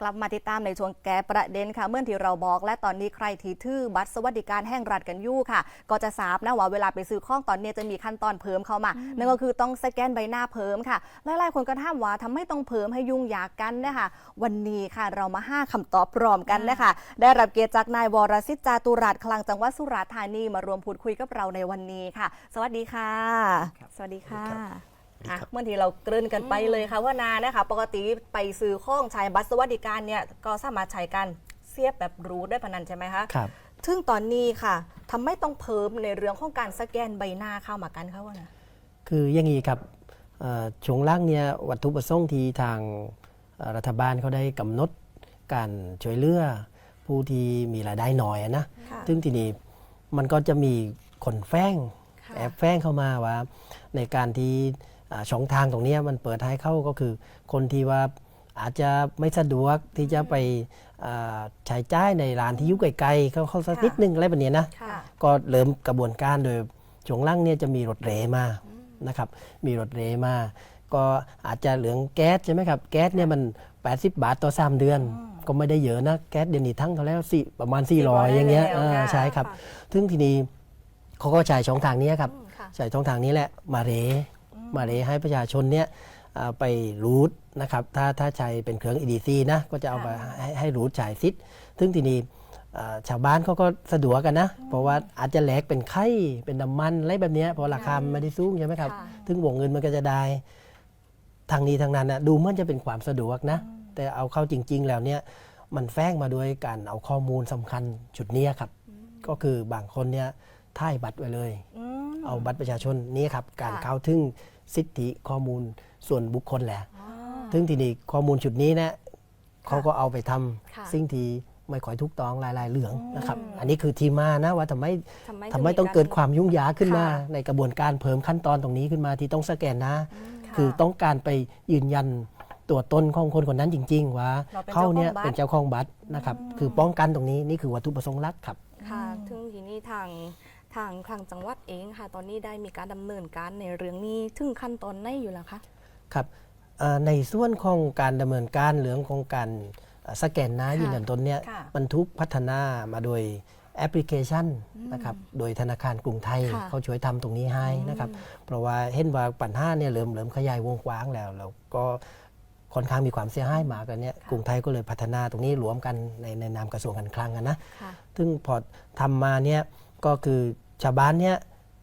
กลับมาติดตามในช่วงแก้ประเด็นค่ะ เมื่อที่เราบอก และตอนนี้ใครที่ถือบัตรสวัสดิการแห่งรัฐกันอยู่ค่ะ ก็จะทราบนะว่าเวลาไปซื้อของตอนนี้จะมีขั้นตอนเพิ่มเข้ามา นั่นก็คือต้องสแกนใบหน้าเพิ่มค่ะ หลายๆคนก็ถามว่าทำไมต้องเพิ่มให้ยุ่งยากกันนะคะวันนี้ค่ะเรามาห้าคำตอบพร้อมกันนะคะ ได้รับเกียรติจากนายวรสิทธิ์จาตุรัสคลังจังหวัดสุราษฎร์ธานีมารวมพูดคุยกับเราในวันนี้ค่ะ สวัสดีค่ะ สวัสดีค่ะ อะเมื่อทีเราเกริ่นกันไปเลยค่ะว่านานะคะปกติไปซื้อข้องใช้บัตรสวัสดิการเนี่ยก็สามารถใช้กันเสียบแบบรูดได้พนันใช่ไหมคะครับซึ่งตอนนี้ค่ะทำไม่ต้องเพิ่มในเรื่องของการสแกนใบหน้าเข้ามากันค่ะว่านะคืออย่างนี้ครับเอ่อช่วงล่างเนี่ยวัตถุประสงค์ที่ทางเอ่อรัฐบาลเขาได้กำหนดการช่วยเหลือผู้ที่มีรายได้น้อยอะนะค่ะซึ่งทีนี้มันก็จะมีคนแฝงค่ะแอบแฝงเข้ามาว่า ในการที่อ่า ช่องทางตรงเนี้ยมันเปิดให้เข้าก็คือ คนที่ว่าอาจจะไม่สะดวกที่จะไปอ่าใช้จ่ายในร้านที่อยู่ไกลๆเขาเข้าสักนิดนึงอะไรแบบเนี้ยนะค่ะก็เริ่มกระบวนการโดยช่วงล่างเนี่ยจะมีรถเรมานะครับมีรถเรมา ก็อาจจะเหลืองแก๊สใช่ไหมครับแก๊สเนี่ยมัน 80 บาทต่อ 3 เดือน ก็ไม่ได้เยอะนะแก๊สเดี๋ยวนี้ทั้งเท่าแล้วสี่ประมาณ 400 อย่างเงี้ยแล้วอ่าค่ะใช่ครับซึ่งทีนี้เขาก็ใช้ช่องทางนี้ครับค่ะใช้ช่องทางนี้แหละมาเร มาเรให้ประชาชนเนี่ยอ่าไปรูทนะครับถ้าถ้าใช้เป็นเครื่อง EDC นะก็จะเอาไปให้ให้รูทจ่ายซิทซึ่งทีนี้อ่าชาวบ้านเขาก็สะดวกกันนะ เพราะว่าอาจจะแหลกเป็นไข้เป็นน้ำมันอะไรแบบเนี้ยเพราะราคามันไม่ได้สูงใช่ไหมครับค่ะถึงวงเงินมันก็จะได้ทางนี้ทางนั้นนะดูเหมือนจะเป็นความสะดวกนะ แต่เอาเข้าจริง ๆ แล้วเนี่ยมันแฝงมาด้วยการเอาข้อมูลสำคัญจุดเนี้ยครับ ก็คือบางคนเนี่ยท่ายบัตรไว้เลยอืมเอาบัตรประชาชนนี้ครับการค่ะเข้าถึง สิทธิข้อมูลส่วนบุคคลแหละอ๋อถึงทีนี้ข้อมูลชุดนี้นะเขาก็เอาไปทำค่ะสิ่งที่ไม่ค่อยถูกต้องลายลายๆเหลืองนะครับ อันนี้คือที่มานะว่าทำไมทำไมทำไมต้องเกิดความยุ่งยากขึ้นมาค่ะในกระบวนการเพิ่มขั้นตอนตรงนี้ขึ้นมาที่ต้องสแกนนะค่ะคือต้องการไปยืนยันตัวตนของคนคนนั้นจริง ๆ ว่าเราเป็นเขาเนี่ยเจ้าของบัตรเป็นเจ้าของบัตรนะครับ คือป้องกันตรงนี้นี่คือวัตถุประสงค์หลักครับ ค่ะ ถึงทีนี้ทางทางคลังจังหวัดเองค่ะ ตอนนี้ได้มีการดำเนินการในเรื่องนี้ถึงขั้นตอนไหนอยู่แล้วคะครับเอ่อในส่วนของการดำเนินการเรื่องของการเอ่อสแกนหน้าค่ะยืนยันตนเนี่ยค่ะมันทุกพัฒนามาโดยแอปพลิเคชันนะครับ โดยธนาคารกรุงไทยค่ะเขาช่วยทำตรงนี้ให้นะครับ เพราะว่าเห็นว่าปัญหาเนี่ยเริ่มเริ่มขยายวงกว้างแล้ว แล้วก็ค่อนข้างมีความเสียหายมากกันเนี่ยกรุงไทยก็เลยพัฒนาตรงนี้รวมกันในในนามกระทรวงการคลังกันนะค่ะซึ่งพอทำมาเนี่ยก็คือ ชาวบ้านเนี่ย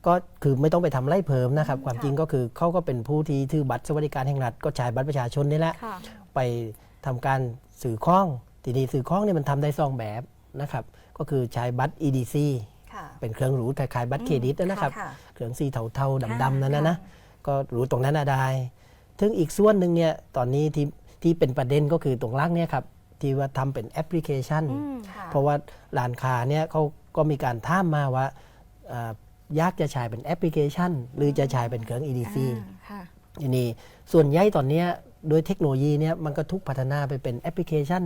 ก็คือไม่ต้องไปทำไร่เพิ่มนะครับ ความจริงก็คือเขาก็เป็นผู้ที่ถือบัตรสวัสดิการแห่งรัฐก็ใช้บัตรประชาชนนี่แหละค่ะไปทำการสื่อข้องทีนี้สื่อข้องเนี่ยมันทำได้สองแบบนะครับ ก็คือใช้บัตร EDC ค่ะเป็นเครื่องหรูคล้ายๆบัตรเครดิตนะครับค่ะเครื่องสีเทาๆดำๆนั่นนะค่ะนะก็หรูตรงนั้นน่ะได้ถึงอีกส่วนหนึ่งเนี่ยตอนนี้ที่ที่เป็นประเด็นก็คือตรงล่างเนี่ยครับที่ว่าทำเป็นแอปพลิเคชันค่ะเพราะว่าร้านค้าเนี่ยเขาก็มีการท่ามมาว่าเอ่ออ ยากจะใช้เป็นแอปพลิเคชัน หรือจะใช้เป็นเครื่อง EDC ค่ะทีนี้ส่วนใหญ่ตอนเนี้ยโดยเทคโนโลยีเนี่ยมันก็ทุกพัฒนาไปเป็นแอปพลิเคชัน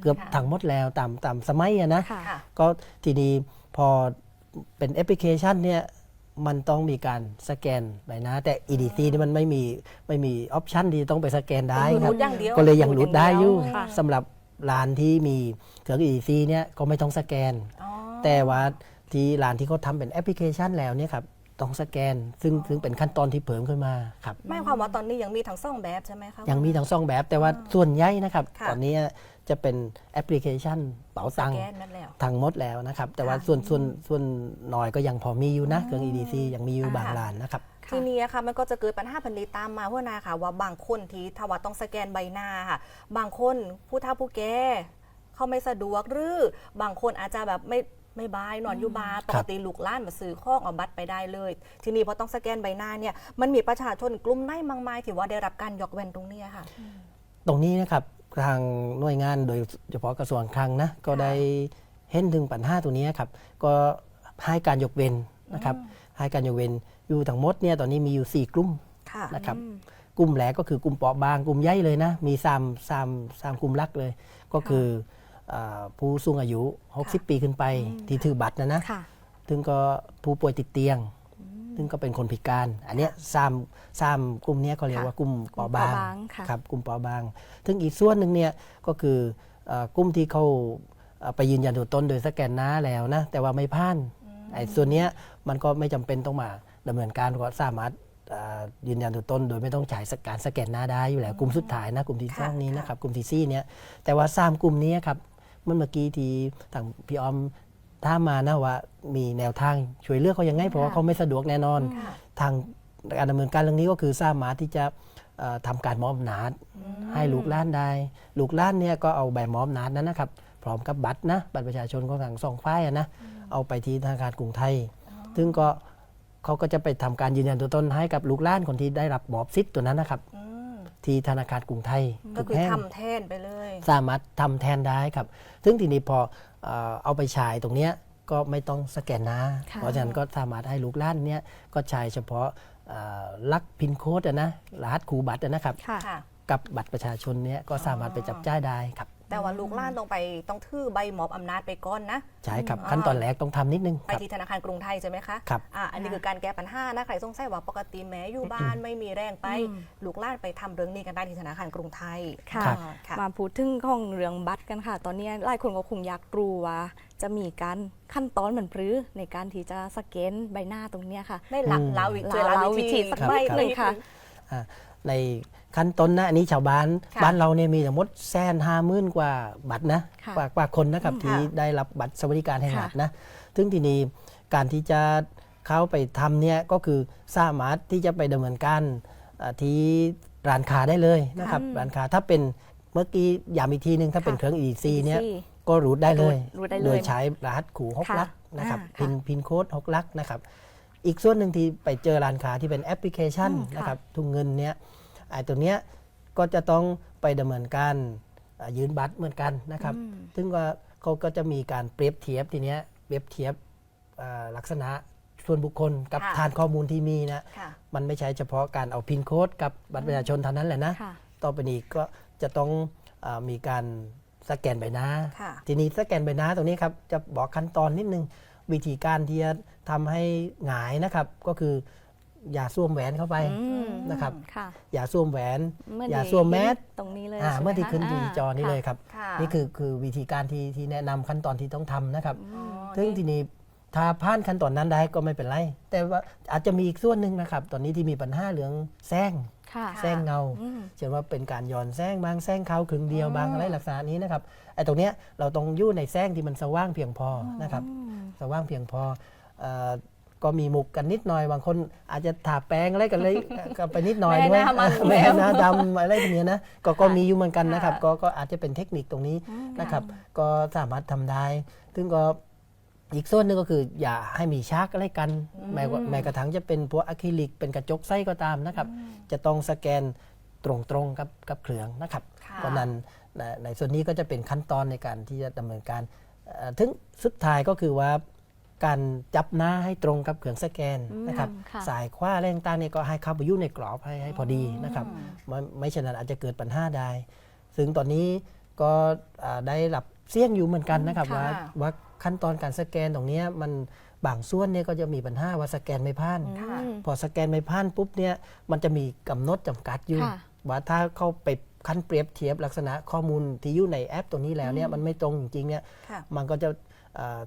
เกือบค่ะทั้งหมดแล้วตามตามสมัยอะนะค่ะค่ะก็ทีนี้พอเป็นแอปพลิเคชันเนี่ยมันต้องมีการสแกนใบหน้าแต่ EDC นี่มันไม่มีไม่มีออปชันที่ต้องไปสแกนได้คือครัรูบดอย่างเดียวก็เลยยังรูดได้อยู่รูดางเวค่ะสำหรับร้านที่มีเครื่อง EDC เนี่ยก็ไม่ต้องสแกนอ๋อแต่ว่า ที่ร้านที่เขาทำเป็นแอปพลิเคชันแล้วเนี่ยครับต้องสแกน ซึ่งซึ่งเป็นขั้นตอนที่เพิ่มขึ้นมาครับหมายความว่าตอนนี้ยังมีทั้งสองแบบใช่ไหมคะ ยังมีทั้งสองแบบแต่ว่าส่วนใหญ่นะครับ ค่ะตอนนี้จะเป็นแอปพลิเคชันเป๋าสตังแกค์นนั่นแล้วทั้งหมดแล้วนะครับ แต่ว่าค่ะส่วนส่วนส่วนหน่อยก็ยังพอมีอยู่นะเครื่อง EDC ยังมีอยู่อ่าบางร้านนะครับ ค่ะ ทีนี้อะค่ะมันก็จะเกิดปัญหาพันนี้ตามมาหัวหนาค่ะ ว่าบางคนที่ถ้าว่าต้องสแกนใบหน้าค่ะ บางคนผู้เฒ่าผู้แก่เขาไม่สะดวกหรือบางคนอาจจะแบบไม่ ไม่บายนอนอยู่บ้านปกติลูกหล้านมาซื้อข้องเอาบัตรไปได้เลย ทีนี้พอต้องสแกนใบหน้าเนี่ยมันมีประชาชนกลุ่มไหนมากมายที่ว่าได้รับการยกเว้นตรงเนี้ยค่ะ ตรงนี้นะครับทางหน่วยงานโดยเฉพาะกระทรวงคลังนะก็ได้เห็นถึงปัญหาตัวนี้ครับก็ให้การยกเว้นนะครับให้การยกเว้นอยู่ทั้งหมดเนี่ยตอนนี้มีอยู่ 4 กลุ่มค่ะนะครับกลุ่มแรกก็คือกลุ่มเปราะบางกลุ่มใหญ่เลยนะ มีสามสามสามกลุ่มหลักเลย ก็คืออ่า ผู้สูงอายุ 60 ปีขึ้นไป ที่ถือบัตรนะนะค่ะถึงก็ผู้ป่วยติดเตียง ซึ่งก็เป็นคนพิการ อันเนี้ยสามสามกลุ่มเนี้ยเขาเรียกว่ากลุ่มเปราะบางเปราะบางค่ะครับกลุ่มเปราะบาง ซึ่งอีกส่วนหนึ่งเนี่ยก็คือเอ่อกลุ่มที่เขาเอ่อไปยืนยันตัวตนโดยสแกนหน้าแล้วนะ แต่ว่าไม่ผ่านไอ้ส่วนเนี้ยมันก็ไม่จำเป็นต้องมาดำเนินการก็สามารถเอ่อยืนยันตัวตน โดยไม่ต้องจ่ายการสแกนหน้าได้อยู่แล้วกลุ่มสุดท้ายนะกลุ่มที่สองนี้นะครับกลุ่มที่สี่เนี่ยแต่ว่าสามกลุ่มนี้ครับเมื่อเมื่อกี้ที่ทางพี่ออมถ้ามมานะว่ามีแนวทางช่วยเหลือกเขายังไงเพราะว่าเขาไม่สะดวกแน่นอนทางการดำเนินการเรื่องนี้ก็คือสามารถที่จะเอ่อทำการมอบอำนาจให้ลูกหล้านได้ลูกหล้านเนี่ยก็เอาใบมอบอำนาจนั้นนะครับพร้อมกับบัตรนะบัตรประชาชนของทางสองฝ่ายอะนะเอาไปที่ธนาคารกรุงไทย ซึ่งก็เขาก็จะไปทำการยืนยันตัวตนให้กับลูกหล้านคนที่ได้รับมอบสิทธิ์ตัวนั้นนะครับ อืม ที่ธนาคารกรุงไทยก็ทุคือแห่งทำแทนไปเลย สามารถทำแทนได้ครับ ซึ่งทีนี้พอเอ่อเอาไปฉายตรงเนี้ยก็ไม่ต้องสแกนหน้าค่ะเพราะฉะนั้นก็สามารถให้ลูกหล้านเนี้ยก็ใช้เฉพาะเอ่อลักพินโค้ดอะนะรหัสคูบัตรอะนะครับค่ะค่ะกับบัตรประชาชนเนี้ยก็สามารถไปจับจ่ายได้ครับ แต่ว่าลูกหล้านต้องไปต้องถือใบมอบอำนาจไปก่อนนะ ใช่ครับอืมขั้นตอนแรกต้องทำนิดนึงไปครับ ที่ธนาคารกรุงไทยใช่ไหมคะครับ อ่าอันนี้คือการแก้ปัญหานะใครสงสัยว่าปกติแม้อยู่บ้านไม่มีแรงไป อืม ลูกหล้านไปทำเรื่องนี้กันได้ที่ธนาคารกรุงไทยค่ะครับอ่าค่ะ มาพูดถึงของเรื่องบัตรกันค่ะ ตอนนี้หลายคนก็คงอยากรู้ว่าจะมีการขั้นตอนเหมือนปรือในการที่จะสแกนใบหน้าตรงเนี้ยค่ะ ได้หลักอืม ลาวิลาช่วยลาลาวิวิธีธีสักสักใบใบหนึ่งค่ะอ่า ในขั้นต้นนะอันนี้ชาวบ้านค่ะบ้านเราเนี่ยมีทั้งหมดแสนห้าหมื่นกว่าบัตรนะค่ะกว่ากว่าคนนะครับอืมที่ค่ะได้รับบัตรสวัสดิการแห่งค่ะรัฐนะซึ่งทีนี้การที่จะเข้าไปทำเนี่ยก็คือสามารถที่จะไปดำเนินการอ่าที่ร้านค้าได้เลยนะครับค่ะร้านค้าถ้าเป็นเมื่อกี้ย้ำอีกทีหนึงถ้าเป็นค่ะเครื่อง EDC เนี่ย EDC ก็รูดได้เลยรูดได้เลย โดยใช้รหัสขู่หกค่ะลักนะครับอ่าพินค่ะพินโค้ดหกลักนะครับ อีกส่วนหนึ่งที่ไปเจอร้านค้าที่เป็นแอปพลิเคชันอืมค่ะ นะครับทุกเงินเนี้ยไอ้ตัวเนี้ยก็จะต้องไปดำเนินการอ่ายืนบัตรเหมือนกันนะครับ อืม ซึ่งว่าเขาก็จะมีการเปรียบเทียบทีเนี้ยเปรียบเทียบอ่าลักษณะส่วนบุคคลกับค่ะ ฐานข้อมูลที่มีนะ ค่ะ มันไม่ใช่เฉพาะการเอาพินโค้ดกับบัตรประชาชนเท่านั้นแหละนะ ค่ะ ต่อไปนี้ก็จะต้องอามีการสแกนใบหน้า ค่ะ ทีนี้สแกนใบหน้าตรงนี้ครับจะบอกขั้นตอนนิดนึง วิธีการที่จะ ทำให้หงายนะครับก็คืออย่าสวมแหวนเข้าไปอืมนะครับค่ะอย่าสวมแหวนเมื่ออย่าที่สวมแมสตรงนี้เลยอ่าใช่ไหเมื่อที่ขึ้นคะที่จอนี้าเลยครับค่ะนี่คือคือวิธีการที่ที่แนะนำขั้นตอนที่ต้องทำนะครับอ๋อซึ่งทีนี้ถ้าผ่านขั้นตอนนั้นได้ก็ไม่เป็นไร แต่ว่าอาจจะมีอีกส่วนหนึ่งนะครับ ตอนนี้ที่มีปัญหาเรื่องแซงค่ะแซงเงาอืมเช่นว่าเป็นการย้อนแซงบางแซงเขาครึ่งเดียวอืมบางอะไรลักษณะนี้นะครับไอ้ตรงเนี้ยเราต้องอยู่ในแซงที่มันสว่างเพียงพอนะครับ สว่างเพียงพอเอ่อ ก็มีมุกกันนิดหน่อย บางคนอาจจะทาแป้งอะไรกันเลยก็ไปนิดหน่อยไม่ด้วยให้หน้ามันไม่ให้หน้าดำอะไรแบบเนี้ยนะก็ก็ค่ะมีอยู่เหมือนกันนะครับค่ะก็ก็อาจจะเป็นเทคนิคตรงนี้นะครับ ก็สามารถทำได้ ซึ่งก็อีกส่วนหนึ่งก็คืออย่าให้มีชักอะไรกัน แม้ว่าแม้กระทั่งจะเป็นพวกอะคริลิกเป็นกระจกไส้ก็ตามนะครับ จะต้องสแกนตรงๆกับกับเครื่องนะครับค่ะเพราะนั้นในในส่วนนี้ก็จะเป็นขั้นตอนในการที่จะดำเนินการเอ่อถึงสุดท้ายก็คือว่า การจับหน้าให้ตรงกับเครื่องสแกนนะครับค่ะสายขว้าอะไรต่างๆเนี่ยก็ให้เข้าไปอยู่ในกรอบให้ให้พอดีนะครับไม่ไม่เช่นนั้นอาจจะเกิดปัญหาได้ ซึ่งตอนนี้ก็อ่าได้รับเสี่ยงอยู่เหมือนกันนะครับค่ะว่าว่าขั้นตอนการสแกนตรงเนี้ยมันบางส่วนเนี่ยก็จะมีปัญหาว่าสแกนไม่ผ่าน ค่ะพอสแกนไม่ผ่านปุ๊บเนี่ยมันจะมีกำหนดจำกัดอยู่ ค่ะว่าถ้าเข้าไปขั้นเปรียบเทียบลักษณะข้อมูลที่อยู่ในแอปตัวนี้แล้วเนี่ยมันไม่ตรงจริงๆเนี่ยค่ะ มันก็จะเอ่อ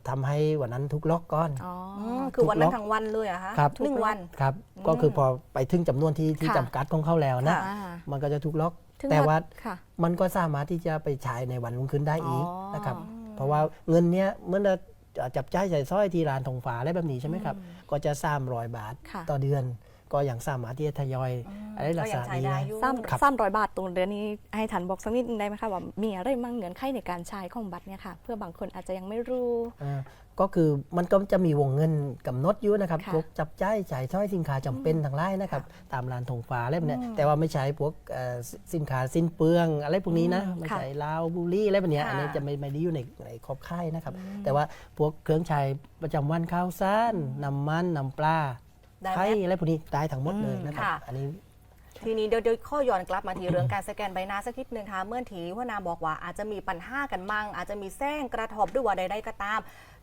ทำให้วันนั้นทุกล็อกก้อน อ๋ออือมคือวันนั้นทุกล็อกทั้งวันเลยเหรอะคะครับหนึ่งวัน ครับ ก็คือพอไปถึงจำนวนที่ที่ค่ะจำกัดของเขาแล้วนะค่ะอ่ามันก็จะถูกล็อกถึงแต่ว่าค่ะมันก็สามารถที่จะไปใช้ในวันรุ่งขึ้นได้อีกอ๋อนะครับ เพราะว่าเงินเนี้ยเมื่อเราจับจ่ายใส่สร้อยที่ร้านทองฟ้าอะไรแบบนี้ใช่ไหมครับ ก็จะสามร้อยบาทค่ะต่อเดือน ก็ยังสามารถที่จะทยอยอะไรลักษณะนี้ก็ยังใช้ได้ได้อยู่สามครับ สามร้อยบาทตรงเดือนนี้ให้ทันบอกสักนิดนึงได้ไหมคะว่ามีอะไรมั่งเงื่อนไขในการใช้ของบัตรเนี่ยค่ะเพื่อบางคนอาจจะยังไม่รู้ อ่าก็คือมันก็จะมีวงเงินกำหนดอยู่นะครับค่ะพวกจับจ่ายจ่ายสร้อยสินค้าจำเป็นทั้งหลายนะครับตามร้านทงฟ้าอะไรแบบเนี้ยแต่ว่าไม่ใช้พวกเอ่อสิสินค้าสิ้นเปลืองอะไรพวกนี้นะอืมไม่ค่ะใช้ลาวบุหรี่อะไรแบบเนี้ยค่ะ อันนี้จะไม่ไม่ได้อยู่ในในขอบค่ายนะครับ แต่ว่าพวกเครื่องใช้ประจำวันข้าวสารน้ำมันน้ำปลา ได้ไหมไข่อะไรพวกนี้ได้ทั้งหมดเลยนะครับ ค่ะ อันนี้ ทีนี้เดี๋ยวเดี๋ยวข้อย้อนกลับมาที่เรื่องการสแกนใบหน้าสักนิดนึงค่ะเมื่อทีว่านาบอกว่าอาจจะมีปัญหากันมั่ง อาจจะมีแซงกระทบด้วยว่าใดๆก็ตาม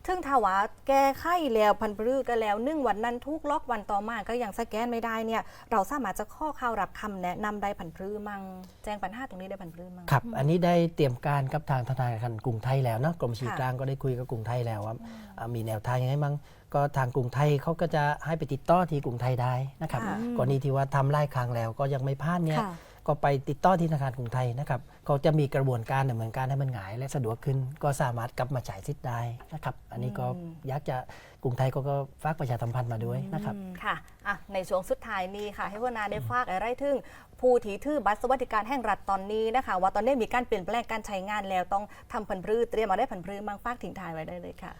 ซึ่งถ้าว่าแก้ไข้แล้วพันปรือก็แล้วนึ่งวันนั้นทุกล็อกวันต่อมาก็ยังสแกนไม่ได้เนี่ยเราสามารถจะข้อข่าวรับคำแนะนำได้พันปรือมั่งแจ้งปัญหาตรงนี้ได้พันปรือมั่ง ครับ อันนี้ได้เตรียมการกับทางธนาคารกรุงไทยแล้วนะกรมชีค่ะกลางก็ได้คุยกับกรุงไทยแล้วว่าอ่ามีแนวทางยังไงมั้ง ก็ทางกรุงไทยเขาก็จะให้ไปติดต่อที่กรุงไทยได้นะครับค่ะ กรณีที่ว่าทำไล่ครั้งแล้วก็ยังไม่พลาดเนี่ย ค่ะ ก็ไปติดต่อที่ธนาคารกรุงไทยนะครับเขาจะมีกระบวนการดำเนินการให้มันง่าย และสะดวกขึ้น ก็สามารถกลับมาจ่ายสิทธิ์ได้นะครับ อันนี้ก็อยากจะกรุงไทยก็ก็ฝากประชาสัมพันธ์มาด้วยนะครับค่ะอะ ในช่วงสุดท้ายนี้ค่ะ ให้พวกนาได้ฝากอะไรถึงผู้ที่ถือบัตรสวัสดิการแห่งรัฐตอนนี้นะคะ ว่าตอนนี้มีการเปลี่ยนแปลงการใช้งานแล้วต้องทำพันธุ์พืชเตรียมมาได้พันธุ์พืชมังฝากทิ้งท้ายไว้ได้เลยค่ะ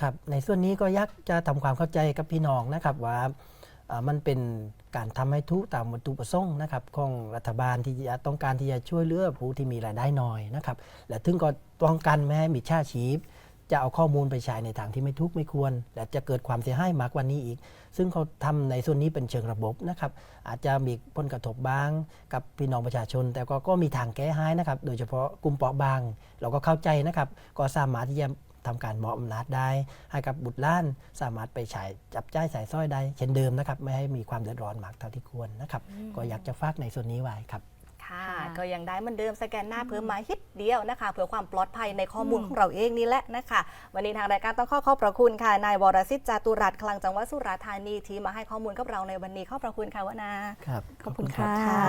ครับในส่วนนี้ก็ยากจะทำความเข้าใจกับพี่น้องนะครับว่ามันเป็นการทำให้ทุกตามวัตถุประสงค์นะครับของรัฐบาลที่จะต้องการที่จะช่วยเหลือผู้ที่มีรายได้น้อยนะครับและถึงก็ป้องกันไม่ให้มิจฉาชีพ จะเอาข้อมูลไปใช้ในทางที่ไม่ทุกไม่ควร และจะเกิดความเสียหายมากกว่านี้อีก ซึ่งเขาทำในส่วนนี้เป็นเชิงระบบนะครับอาจจะมีผลกระทบบ้างกับพี่น้องประชาชน แต่ก็ก็มีทางแก้ให้นะครับโดยเฉพาะกลุ่มเปราะบาง เราก็เข้าใจนะครับก็สามารถที่จะ ทำการมอบอำนาจได้ ให้กับบุตรหล้านสามารถไปใช้จับจ่ายใส่สร้อยได้ เช่นเดิมนะครับ ไม่ให้มีความเดือดร้อนมากเท่าที่ควรนะครับ ก็อยากจะฝากในส่วนนี้ไว้ครับค่ะค่ะก็ยังได้เหมือนเดิมสแกนหน้าเพิ่มมาฮิตเดียวนะคะเพื่อความปลอดภัยในข้อมูลของเราเองนี่แหละนะคะ วันนี้ทางรายการต้องขอขอบพระคุณค่ะนายวรสิทธิ์จาตุรัสคลังจังหวัดสุราษฎร์ธานีที่มาให้ข้อมูลกับเราในวันนี้ขอบพระคุณค่ะวนาครับขอบคุณรัค่ะ